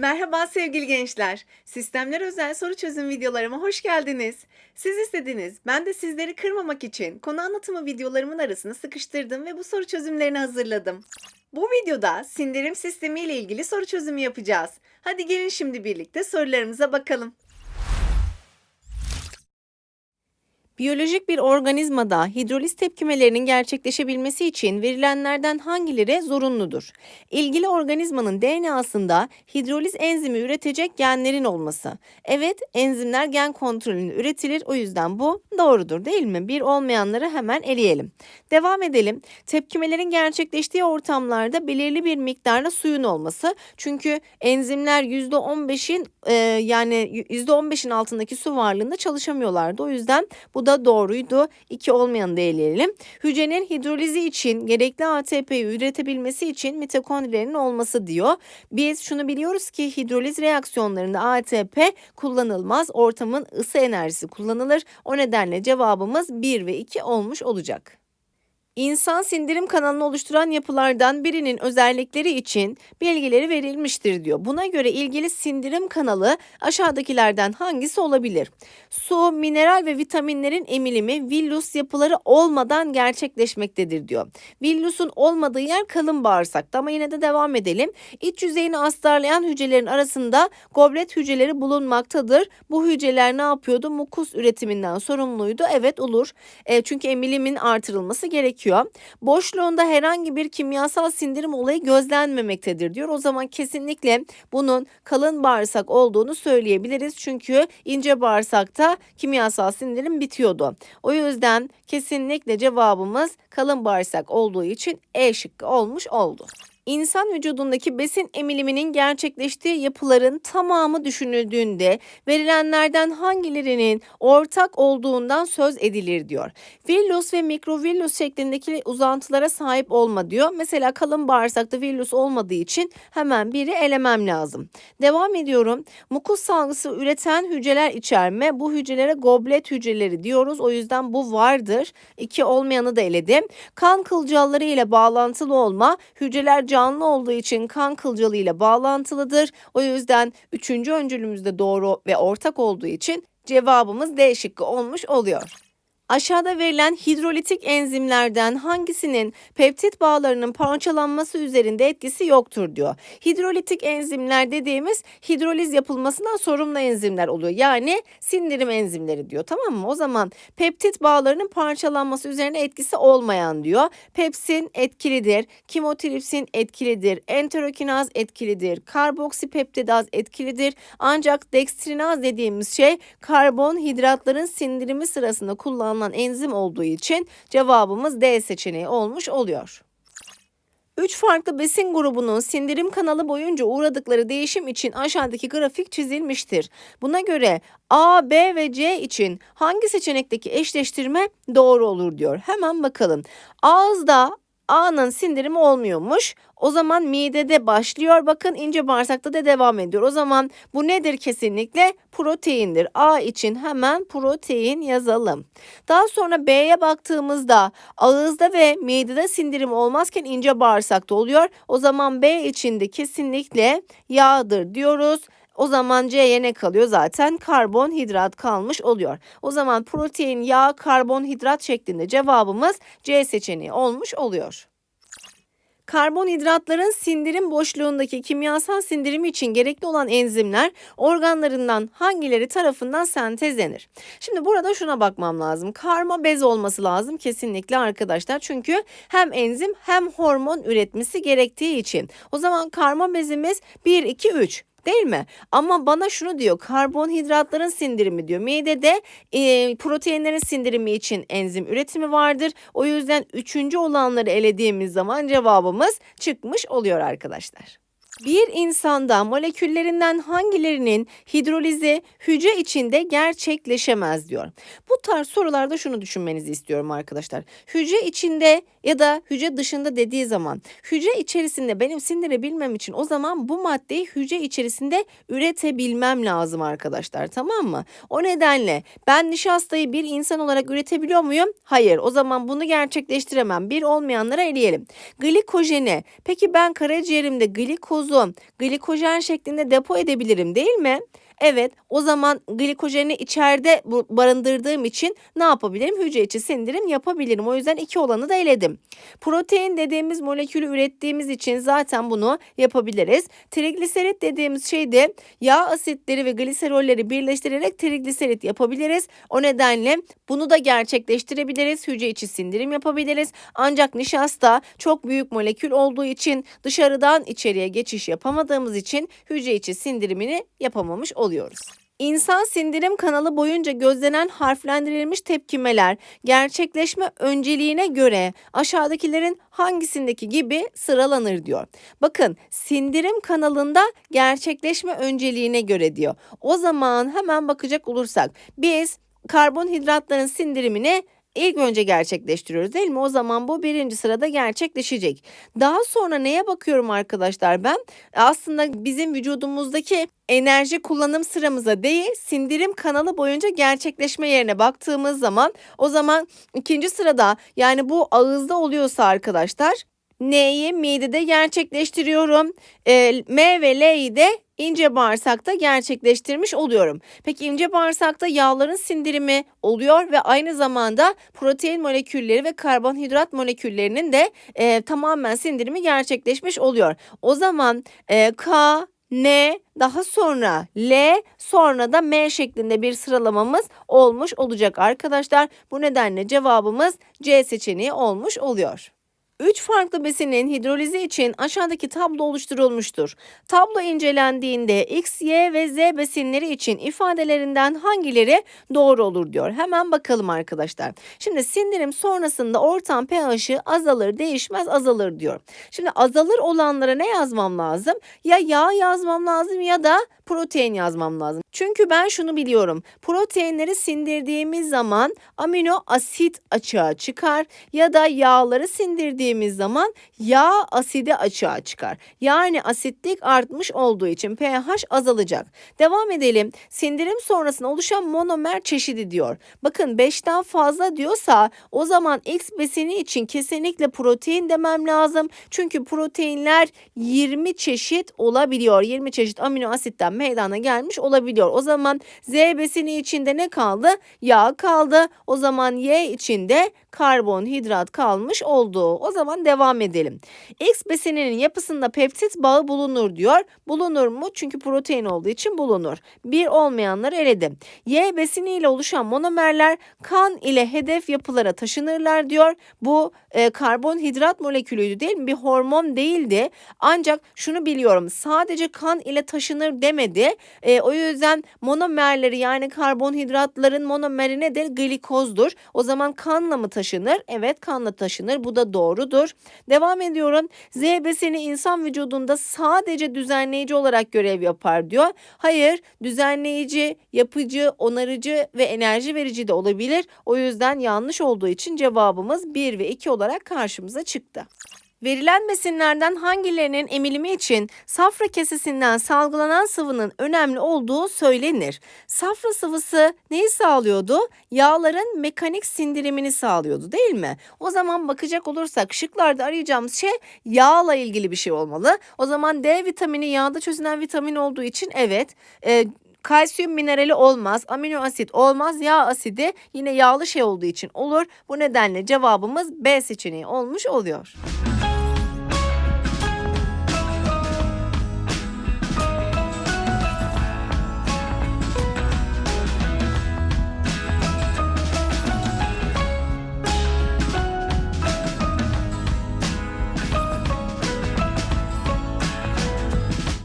Merhaba sevgili gençler. Sistemler özel soru çözüm videolarıma hoş geldiniz. Siz istediniz. Ben de sizleri kırmamak için konu anlatımı videolarımın arasına sıkıştırdım ve bu soru çözümlerini hazırladım. Bu videoda sindirim sistemi ile ilgili soru çözümü yapacağız. Hadi gelin şimdi birlikte sorularımıza bakalım. Biyolojik bir organizmada hidroliz tepkimelerinin gerçekleşebilmesi için verilenlerden hangileri zorunludur? İlgili organizmanın DNA'sında hidroliz enzimi üretecek genlerin olması. Evet, enzimler gen kontrolünü üretilir. O yüzden bu doğrudur değil mi? Bir olmayanları hemen eleyelim. Devam edelim. Tepkimelerin gerçekleştiği ortamlarda belirli bir miktarda suyun olması. Çünkü enzimler %15'in e, yani %15'in altındaki su varlığında çalışamıyorlardı. O yüzden bu da doğruydu. İki olmayanı da eleyelim. Hücrenin hidrolizi için gerekli ATP'yi üretebilmesi için mitokondrilerin olması diyor. Biz şunu biliyoruz ki hidroliz reaksiyonlarında ATP kullanılmaz. Ortamın ısı enerjisi kullanılır. O nedenle cevabımız 1 ve 2 olmuş olacak. İnsan sindirim kanalını oluşturan yapılardan birinin özellikleri için bilgileri verilmiştir diyor. Buna göre ilgili sindirim kanalı aşağıdakilerden hangisi olabilir? Su, mineral ve vitaminlerin emilimi villus yapıları olmadan gerçekleşmektedir diyor. Villusun olmadığı yer kalın bağırsakta ama yine de devam edelim. İç yüzeyini astarlayan hücrelerin arasında goblet hücreleri bulunmaktadır. Bu hücreler ne yapıyordu? Mukus üretiminden sorumluydu. Evet olur. E, çünkü emilimin artırılması gerekiyor gerekiyor. Boşluğunda herhangi bir kimyasal sindirim olayı gözlenmemektedir diyor. O zaman kesinlikle bunun kalın bağırsak olduğunu söyleyebiliriz. Çünkü ince bağırsakta kimyasal sindirim bitiyordu. O yüzden kesinlikle cevabımız kalın bağırsak olduğu için E şıkkı olmuş oldu. İnsan vücudundaki besin emiliminin gerçekleştiği yapıların tamamı düşünüldüğünde verilenlerden hangilerinin ortak olduğundan söz edilir diyor. Villus ve mikrovillus şeklindeki uzantılara sahip olma diyor. Mesela kalın bağırsakta villus olmadığı için hemen biri elemem lazım. Devam ediyorum. Mukus salgısı üreten hücreler içerme. Bu hücrelere goblet hücreleri diyoruz. O yüzden bu vardır. İki olmayanı da eledim. Kan kılcalları ile bağlantılı olma. Hücreler canlı olduğu için kan kılcalı ile bağlantılıdır. O yüzden üçüncü öncülümüzde doğru ve ortak olduğu için cevabımız D şıkkı olmuş oluyor. Aşağıda verilen hidrolitik enzimlerden hangisinin peptit bağlarının parçalanması üzerinde etkisi yoktur diyor. Hidrolitik enzimler dediğimiz hidroliz yapılmasından sorumlu enzimler oluyor. Yani sindirim enzimleri diyor tamam mı? O zaman peptit bağlarının parçalanması üzerine etkisi olmayan diyor. Pepsin etkilidir, kimotripsin etkilidir, enterokinaz etkilidir, karboksipeptidaz etkilidir. Ancak dekstrinaz dediğimiz şey karbonhidratların sindirimi sırasında kullanılan kullanılan enzim olduğu için cevabımız D seçeneği olmuş oluyor. Üç farklı besin grubunun sindirim kanalı boyunca uğradıkları değişim için aşağıdaki grafik çizilmiştir. Buna göre A, B ve C için hangi seçenekteki eşleştirme doğru olur diyor. Hemen bakalım. Ağızda A'nın sindirimi olmuyormuş. O zaman midede başlıyor. Bakın ince bağırsakta da devam ediyor. O zaman bu nedir kesinlikle? Proteindir. A için hemen protein yazalım. Daha sonra B'ye baktığımızda ağızda ve midede sindirim olmazken ince bağırsakta oluyor. O zaman B için de kesinlikle yağdır diyoruz. O zaman C'ye ne kalıyor? Zaten karbonhidrat kalmış oluyor. O zaman protein, yağ, karbonhidrat şeklinde cevabımız C seçeneği olmuş oluyor. Karbonhidratların sindirim boşluğundaki kimyasal sindirimi için gerekli olan enzimler organlarından hangileri tarafından sentezlenir? Şimdi burada şuna bakmam lazım. Karma bez olması lazım kesinlikle arkadaşlar. Çünkü hem enzim hem hormon üretmesi gerektiği için. O zaman karma bezimiz 1 2 3 değil mi? Ama bana şunu diyor karbonhidratların sindirimi diyor. Midede e, proteinlerin sindirimi için enzim üretimi vardır. O yüzden üçüncü olanları elediğimiz zaman cevabımız çıkmış oluyor arkadaşlar. Bir insanda moleküllerinden hangilerinin hidrolizi hücre içinde gerçekleşemez diyor. Bu tarz sorularda şunu düşünmenizi istiyorum arkadaşlar. Hücre içinde ya da hücre dışında dediği zaman hücre içerisinde benim sindirebilmem için o zaman bu maddeyi hücre içerisinde üretebilmem lazım arkadaşlar tamam mı? O nedenle ben nişastayı bir insan olarak üretebiliyor muyum? Hayır o zaman bunu gerçekleştiremem. Bir olmayanlara eleyelim. Glikojeni peki ben karaciğerimde glikozu glikojen şeklinde depo edebilirim değil mi? Evet o zaman glikojeni içeride barındırdığım için ne yapabilirim? Hücre içi sindirim yapabilirim. O yüzden iki olanı da eledim. Protein dediğimiz molekülü ürettiğimiz için zaten bunu yapabiliriz. Trigliserit dediğimiz şey de yağ asitleri ve gliserolleri birleştirerek trigliserit yapabiliriz. O nedenle bunu da gerçekleştirebiliriz. Hücre içi sindirim yapabiliriz. Ancak nişasta çok büyük molekül olduğu için dışarıdan içeriye geçiş yapamadığımız için hücre içi sindirimini yapamamış oluyoruz. İnsan sindirim kanalı boyunca gözlenen harflendirilmiş tepkimeler gerçekleşme önceliğine göre aşağıdakilerin hangisindeki gibi sıralanır diyor. Bakın sindirim kanalında gerçekleşme önceliğine göre diyor. O zaman hemen bakacak olursak biz karbonhidratların sindirimini ilk önce gerçekleştiriyoruz değil mi? O zaman bu birinci sırada gerçekleşecek. Daha sonra neye bakıyorum arkadaşlar ben? Aslında bizim vücudumuzdaki enerji kullanım sıramıza değil sindirim kanalı boyunca gerçekleşme yerine baktığımız zaman o zaman ikinci sırada yani bu ağızda oluyorsa arkadaşlar N'yi midede gerçekleştiriyorum. E, M ve L'yi de ince bağırsakta gerçekleştirmiş oluyorum. Peki ince bağırsakta yağların sindirimi oluyor ve aynı zamanda protein molekülleri ve karbonhidrat moleküllerinin de e, tamamen sindirimi gerçekleşmiş oluyor. O zaman e, K, N, daha sonra L, sonra da M şeklinde bir sıralamamız olmuş olacak arkadaşlar. Bu nedenle cevabımız C seçeneği olmuş oluyor. Üç farklı besinin hidrolizi için aşağıdaki tablo oluşturulmuştur. Tablo incelendiğinde X, Y ve Z besinleri için ifadelerinden hangileri doğru olur diyor. Hemen bakalım arkadaşlar. Şimdi sindirim sonrasında ortam pH'i azalır, değişmez azalır diyor. Şimdi azalır olanlara ne yazmam lazım? Ya yağ yazmam lazım ya da protein yazmam lazım. Çünkü ben şunu biliyorum. Proteinleri sindirdiğimiz zaman amino asit açığa çıkar ya da yağları sindirdiğimiz zaman yağ asidi açığa çıkar. Yani asitlik artmış olduğu için pH azalacak. Devam edelim. Sindirim sonrasında oluşan monomer çeşidi diyor. Bakın 5'ten fazla diyorsa o zaman X besini için kesinlikle protein demem lazım. Çünkü proteinler 20 çeşit olabiliyor. 20 çeşit amino asitten meydana gelmiş olabiliyor. O zaman Z besini içinde ne kaldı? Yağ kaldı. O zaman Y içinde karbonhidrat kalmış oldu. O zaman devam edelim. X besininin yapısında peptit bağı bulunur diyor. Bulunur mu? Çünkü protein olduğu için bulunur. Bir olmayanları eledim. Y besiniyle oluşan monomerler kan ile hedef yapılara taşınırlar diyor. Bu e, karbonhidrat molekülüydü değil mi? Bir hormon değildi. Ancak şunu biliyorum. Sadece kan ile taşınır demedi. E, o yüzden monomerleri yani karbonhidratların monomeri nedir? Glikozdur. O zaman kanla mı taşınır? Evet kanla taşınır. Bu da doğrudur. Devam ediyorum. Z besini insan vücudunda sadece düzenleyici olarak görev yapar diyor. Hayır düzenleyici, yapıcı, onarıcı ve enerji verici de olabilir. O yüzden yanlış olduğu için cevabımız 1 ve 2 olarak karşımıza çıktı. Verilen besinlerden hangilerinin emilimi için safra kesesinden salgılanan sıvının önemli olduğu söylenir. Safra sıvısı neyi sağlıyordu? Yağların mekanik sindirimini sağlıyordu değil mi? O zaman bakacak olursak şıklarda arayacağımız şey yağla ilgili bir şey olmalı. O zaman D vitamini yağda çözünen vitamin olduğu için evet. E, Kalsiyum minerali olmaz, amino asit olmaz, yağ asidi yine yağlı şey olduğu için olur. Bu nedenle cevabımız B seçeneği olmuş oluyor.